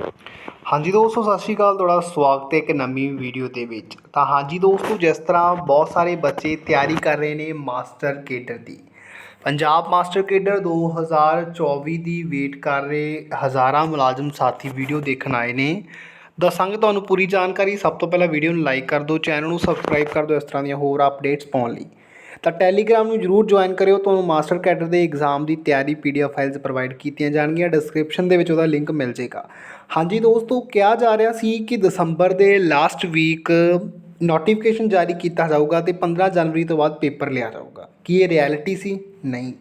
ਹਾਂਜੀ ਦੋਸਤੋ, ਸਤਿ ਸ਼੍ਰੀ ਅਕਾਲ। ਤੁਹਾਡਾ ਸਵਾਗਤ ਹੈ ਇੱਕ ਨਵੀਂ ਵੀਡੀਓ ਦੇ ਵਿੱਚ। ਤਾਂ ਹਾਂਜੀ ਦੋਸਤੋ, ਜਿਸ ਤਰ੍ਹਾਂ ਬਹੁਤ ਸਾਰੇ ਬੱਚੇ ਤਿਆਰੀ ਕਰ ਰਹੇ ਨੇ ਮਾਸਟਰ ਕੇਡਰ ਦੀ। ਪੰਜਾਬ ਮਾਸਟਰ ਕੇਡਰ 2024 ਦੀ ਵੇਟ ਕਰ ਰਹੇ ਹਜ਼ਾਰਾਂ ਮੁਲਾਜ਼ਮ ਸਾਥੀ ਵੀਡੀਓ ਦੇਖਣ ਆਏ ਨੇ। ਦੱਸਾਂਗੇ ਤੁਹਾਨੂੰ ਪੂਰੀ ਜਾਣਕਾਰੀ। ਸਭ ਤੋਂ ਪਹਿਲਾਂ ਵੀਡੀਓ ਨੂੰ ਲਾਈਕ ਕਰ ਦਿਓ ਚੈਨਲ ਨੂੰ ਸਬਸਕ੍ਰਾਈਬ ਕਰ ਦਿਓ, ਇਸ ਤਰ੍ਹਾਂ ਦੀਆਂ ਹੋਰ ਅਪਡੇਟਸ ਪਾਉਣ ਲਈ। ਤਾਂ ਟੈਲੀਗ੍ਰਾਮ ਨੂੰ ਜਰੂਰ ਜੁਆਇਨ ਕਰਿਓ, ਤੁਹਾਨੂੰ ਮਾਸਟਰ ਕੈਡਰ ਦੇ ਐਗਜ਼ਾਮ ਦੀ ਤਿਆਰੀ ਪੀਡੀਐਫ ਫਾਈਲਸ ਪ੍ਰੋਵਾਈਡ ਕੀਤੀਆਂ ਜਾਣਗੀਆਂ ਡਿਸਕ੍ਰਿਪਸ਼ਨ ਦੇ ਵਿੱਚ ਉਹਦਾ ਲਿੰਕ ਮਿਲ ਜਾਏਗਾ। ਹਾਂਜੀ ਦੋਸਤੋ, ਕਿਹਾ ਜਾ ਰਿਹਾ ਸੀ ਕਿ ਦਸੰਬਰ ਦੇ ਲਾਸਟ ਵੀਕ ਨੋਟੀਫਿਕੇਸ਼ਨ ਜਾਰੀ ਕੀਤਾ ਜਾਊਗਾ ਤੇ 15 ਜਨਵਰੀ ਤੋਂ ਬਾਅਦ ਪੇਪਰ ਲਿਆ ਜਾਊਗਾ। ਕੀ ਇਹ ਰਿਐਲਿਟੀ ਸੀ? ਨਹੀਂ।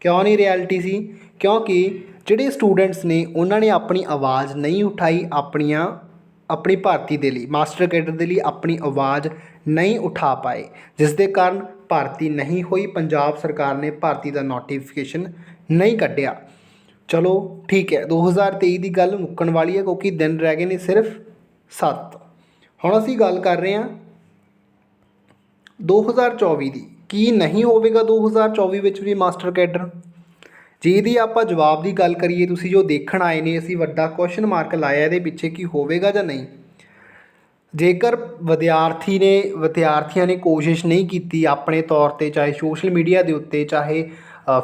ਕਿਉਂ ਨਹੀਂ ਰਿਐਲਿਟੀ ਸੀ? ਕਿਉਂਕਿ ਜਿਹੜੇ ਸਟੂਡੈਂਟਸ ਨੇ, ਉਹਨਾਂ ਨੇ ਆਪਣੀ ਆਵਾਜ਼ ਨਹੀਂ ਉਠਾਈ, ਆਪਣੀਆਂ ਆਪਣੀ ਭਾਰਤੀ ਦੇ ਲਈ, ਮਾਸਟਰ ਕੈਡਰ ਦੇ ਲਈ ਆਪਣੀ ਆਵਾਜ਼ ਨਹੀਂ ਉਠਾ ਪਾਏ, ਜਿਸ ਦੇ ਕਾਰਨ ਭਰਤੀ ਨਹੀਂ ਹੋਈ, ਪੰਜਾਬ ਸਰਕਾਰ ਨੇ ਭਰਤੀ ਦਾ ਨੋਟੀਫਿਕੇਸ਼ਨ ਨਹੀਂ ਕੱਢਿਆ। ਚਲੋ ਠੀਕ ਹੈ 2023 ਦੀ ਗੱਲ ਮੁੱਕਣ ਵਾਲੀ ਹੈ, ਕਿਉਂਕਿ ਦਿਨ ਰਹਿ ਗਏ ਨੇ ਸਿਰਫ 7 ਹੁਣ ਅਸੀਂ ਗੱਲ ਕਰ ਰਹੇ ਹਾਂ 2024 ਦੀ, ਕੀ ਨਹੀਂ ਹੋਵੇਗਾ 2024 ਵਿੱਚ ਵੀ ਮਾਸਟਰ ਕੈਡਰ? ਜਿਹਦੀ ਆਪਾਂ ਜਵਾਬ ਦੀ ਗੱਲ ਕਰੀਏ, ਤੁਸੀਂ ਜੋ ਦੇਖਣ ਆਏ ਨੇ, ਅਸੀਂ ਵੱਡਾ ਕੁਐਸਚਨ ਮਾਰਕ ਲਾਇਆ, ਇਹਦੇ ਪਿੱਛੇ ਕੀ ਹੋਵੇਗਾ ਜਾਂ ਨਹੀਂ? ਜੇਕਰ ਵਿਦਿਆਰਥੀ ਨੇ, ਵਿਦਿਆਰਥੀਆਂ ਨੇ ਕੋਸ਼ਿਸ਼ ਨਹੀਂ ਕੀਤੀ ਆਪਣੇ ਤੌਰ ਤੇ, ਚਾਹੇ ਸੋਸ਼ਲ ਮੀਡੀਆ ਦੇ ਉੱਤੇ, ਚਾਹੇ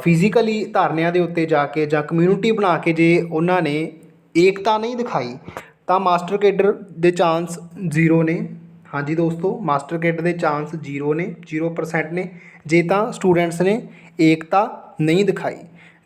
ਫਿਜ਼ੀਕਲੀ ਧਾਰਨਿਆਂ ਦੇ ਉੱਤੇ ਜਾ ਕੇ ਜਾਂ ਕਮਿਊਨਿਟੀ ਬਣਾ ਕੇ ਜੇ ਉਹਨਾਂ ਨੇ ਏਕਤਾ ਨਹੀਂ ਦਿਖਾਈ, ਤਾਂ ਮਾਸਟਰ ਕੇਡਰ ਦੇ ਚਾਂਸ ਜ਼ੀਰੋ ਨੇ। ਹਾਂਜੀ ਦੋਸਤੋ ਮਾਸਟਰ ਕੇਡਰ ਦੇ ਚਾਂਸ ਜ਼ੀਰੋ ਨੇ 0% ਨੇ। ਜੇ ਤਾਂ ਸਟੂਡੈਂਟਸ ਨੇ ਏਕਤਾ ਨਹੀਂ ਦਿਖਾਈ।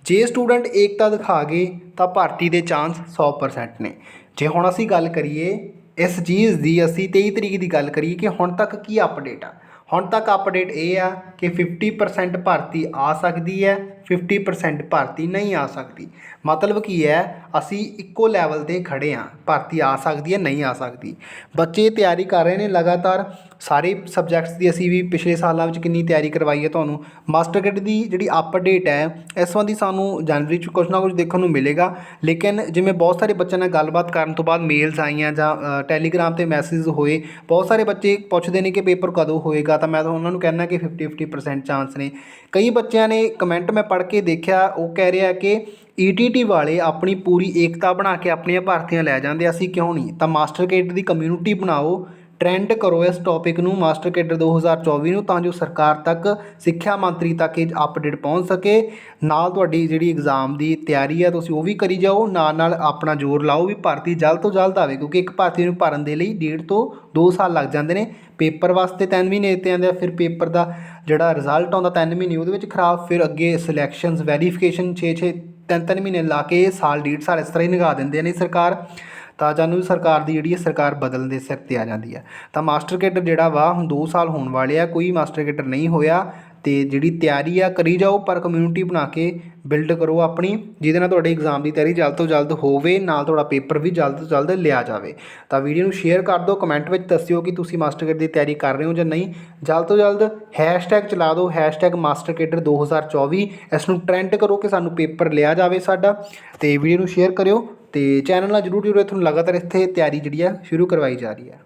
ਜੇ ਸਟੂਡੈਂਟ ਏਕਤਾ ਦਿਖਾ ਗਏ ਤਾਂ ਭਰਤੀ ਦੇ ਚਾਂਸ 100% ਨੇ। ਜੇ ਹੁਣ ਅਸੀਂ ਗੱਲ ਕਰੀਏ ਇਸ ਚੀਜ਼ ਦੀ, ਅਸੀਂ 23 ਤਰੀਕ ਦੀ ਗੱਲ ਕਰੀਏ ਕਿ ਹੁਣ ਤੱਕ ਕੀ ਅਪਡੇਟ ਆ? ਹੁਣ ਤੱਕ ਅਪਡੇਟ ਇਹ ਆ ਕਿ 50% ਭਰਤੀ ਆ ਸਕਦੀ ਹੈ 50% ਭਰਤੀ ਨਹੀਂ ਆ ਸਕਦੀ। ਮਤਲਬ ਕੀ ਹੈ, ਅਸੀਂ ਇੱਕੋ ਲੈਵਲ ਤੇ ਖੜੇ ਆ ਭਰਤੀ ਆ ਸਕਦੀ ਹੈ, ਨਹੀਂ ਆ ਸਕਦੀ। ਬੱਚੇ ਤਿਆਰੀ ਕਰ ਰਹੇ ਨੇ ਲਗਾਤਾਰ। ਸਾਰੇ ਸਬਜੈਕਟਸ ਦੀ ਅਸੀਂ ਵੀ ਪਿਛਲੇ ਸਾਲਾਂ ਵਿੱਚ ਕਿੰਨੀ ਤਿਆਰੀ ਕਰਵਾਈ ਹੈ ਤੁਹਾਨੂੰ। ਮਾਸਟਰ ਕਿਟ ਦੀ ਜਿਹੜੀ ਅਪਡੇਟ ਹੈ, ਇਸ ਸੰਬੰਧੀ ਸਾਨੂੰ ਜਨਵਰੀ 'ਚ ਕੁਝ ਨਾ ਕੁਝ ਦੇਖਣ ਨੂੰ ਮਿਲੇਗਾ। ਲੇਕਿਨ ਜਿਵੇਂ ਬਹੁਤ ਸਾਰੇ ਬੱਚਿਆਂ ਨਾਲ ਗੱਲਬਾਤ ਕਰਨ ਤੋਂ ਬਾਅਦ ਮੇਲਸ ਆਈਆਂ ਜਾਂ ਟੈਲੀਗ੍ਰਾਮ ਤੇ ਮੈਸੇਜ ਹੋਏ, ਬਹੁਤ ਸਾਰੇ ਬੱਚੇ ਪੁੱਛਦੇ ਨੇ ਕਿ ਪੇਪਰ ਕਦੋਂ ਹੋਏਗਾ। ਤਾਂ ਮੈਂ ਤਾਂ ਉਹਨਾਂ ਨੂੰ ਕਹਿਣਾ ਕਿ 50 50% ਚਾਂਸ ਨੇ। ਕਈ ਬੱਚਿਆਂ ਨੇ ਕਮੈਂਟ ਮੈਂ ਪੜ੍ਹ ਕੇ ਦੇਖਿਆ, ਉਹ ਕਹਿ ਰਿਹਾ ਕਿ ਈਟੀਟੀ ਵਾਲੇ ਆਪਣੀ ਪੂਰੀ ਏਕਤਾ ਬਣਾ ਕੇ ਆਪਣੀਆਂ ਭਰਤੀਆਂ ਲੈ ਜਾਂਦੇ, ਅਸੀਂ ਕਿਉਂ ਨਹੀਂ? ਤਾਂ ਮਾਸਟਰ ਕੇਡਰ ਦੀ ਕਮਿਊਨਿਟੀ ਬਣਾਓ ਟ੍ਰੈਂਡ ਕਰੋ ਇਸ ਟੌਪਿਕ ਨੂੰ ਮਾਸਟਰ ਕੇਡਰ 2024 ਨੂੰ, ਤਾਂ ਜੋ ਸਰਕਾਰ ਤੱਕ ਸਿੱਖਿਆ ਮੰਤਰੀ ਤੱਕ ਇਹ ਅਪਡੇਟ ਪਹੁੰਚ ਸਕੇ। ਨਾਲ ਤੁਹਾਡੀ ਜਿਹੜੀ ਐਗਜ਼ਾਮ ਦੀ ਤਿਆਰੀ ਹੈ ਤੁਸੀਂ ਉਹ ਵੀ ਕਰੀ ਜਾਓ। ਨਾਲ ਨਾਲ ਆਪਣਾ ਜ਼ੋਰ ਲਾਓ ਵੀ ਭਰਤੀ ਜਲਦ ਤੋਂ ਜਲਦ ਆਵੇ, ਕਿਉਂਕਿ ਇੱਕ ਭਰਤੀ ਨੂੰ ਭਰਨ ਦੇ ਲਈ ਡੇਢ ਤੋਂ 2 ਸਾਲ ਲੱਗ ਜਾਂਦੇ ਨੇ। ਪੇਪਰ ਵਾਸਤੇ 3 ਮਹੀਨੇ ਦਿੱਤੇ ਜਾਂਦੇ ਆ, ਫਿਰ ਪੇਪਰ ਦਾ ਜਿਹੜਾ ਰਿਜ਼ਲਟ ਆਉਂਦਾ 3 ਮਹੀਨੇ, ਉਹਦੇ ਵਿੱਚ ਖਰਾਬ, ਫਿਰ ਅੱਗੇ ਸਿਲੈਕਸ਼ਨਸ ਵੈਰੀਫਿਕੇਸ਼ਨ 6-6 3-3 ਮਹੀਨੇ ਲਾ ਕੇ ਸਾਲ, ਡੇਢ ਸਾਲ ਇਸ ਤਰ੍ਹਾਂ ਹੀ ਨਿਗਾ ਦਿੰਦੇ ਨੇ ਸਰਕਾਰ। ਤਾਂ ਜਾਨੂੰ ਸਰਕਾਰ ਦੀ ਜਿਹੜੀ ਹੈ ਸਰਕਾਰ ਬਦਲਣ ਦੇ ਸਿਰ ਤੇ ਆ ਜਾਂਦੀ ਹੈ। ਤਾਂ ਮਾਸਟਰ ਕੇਡਰ ਜਿਹੜਾ ਵਾ ਹੁਣ 2 ਸਾਲ ਹੋਣ ਵਾਲੇ ਆ, ਕੋਈ ਮਾਸਟਰ ਕੇਡਰ ਨਹੀਂ ਹੋਇਆ ਤੇ ਜਿਹੜੀ ਤਿਆਰੀ ਆ, ਕਰੀ ਜਾਓ ਪਰ ਕਮਿਊਨਿਟੀ ਬਣਾ ਕੇ ਬਿਲਡ ਕਰੋ ਆਪਣੀ, ਜਿਹਦੇ ਨਾਲ ਤੁਹਾਡੇ ਐਗਜ਼ਾਮ ਦੀ ਤਿਆਰੀ ਜਲਦ ਤੋਂ ਜਲਦ ਹੋਵੇ, ਨਾਲ ਤੁਹਾਡਾ ਪੇਪਰ ਵੀ ਜਲਦ ਤੋਂ ਜਲਦ ਲਿਆ ਜਾਵੇ। ਤਾਂ ਵੀਡੀਓ ਨੂੰ ਸ਼ੇਅਰ ਕਰ ਦਿਓ ਕਮੈਂਟ ਵਿੱਚ ਦੱਸਿਓ ਕਿ ਤੁਸੀਂ ਮਾਸਟਰ ਕੇਡਰ ਦੀ ਤਿਆਰੀ ਕਰ ਰਹੇ ਹੋ ਜਾਂ ਨਹੀਂ। ਜਲਦ ਤੋਂ ਜਲਦ ਹੈਸ਼ਟੈਗ ਚਲਾ ਦਿਓ ਹੈਸ਼ਟੈਗ ਮਾਸਟਰ ਕੇਡਰ 2024 ਇਸ ਨੂੰ ਟ੍ਰੈਂਡ ਕਰੋ ਕਿ ਸਾਨੂੰ ਪੇਪਰ ਲਿਆ ਜਾਵੇ ਸਾਡਾ ਤੇ ਵੀਡੀਓ ਨੂੰ ਸ਼ੇਅਰ ਕਰਿਓ। ਅਤੇ ਚੈਨਲ ਨਾਲ ਜਰੂਰ ਜਰੂਰ ਤੁਹਾਨੂੰ ਲਗਾਤਾਰ ਇੱਥੇ ਤਿਆਰੀ ਜਿਹੜੀ ਆ ਸ਼ੁਰੂ ਕਰਵਾਈ ਜਾ ਰਹੀ ਹੈ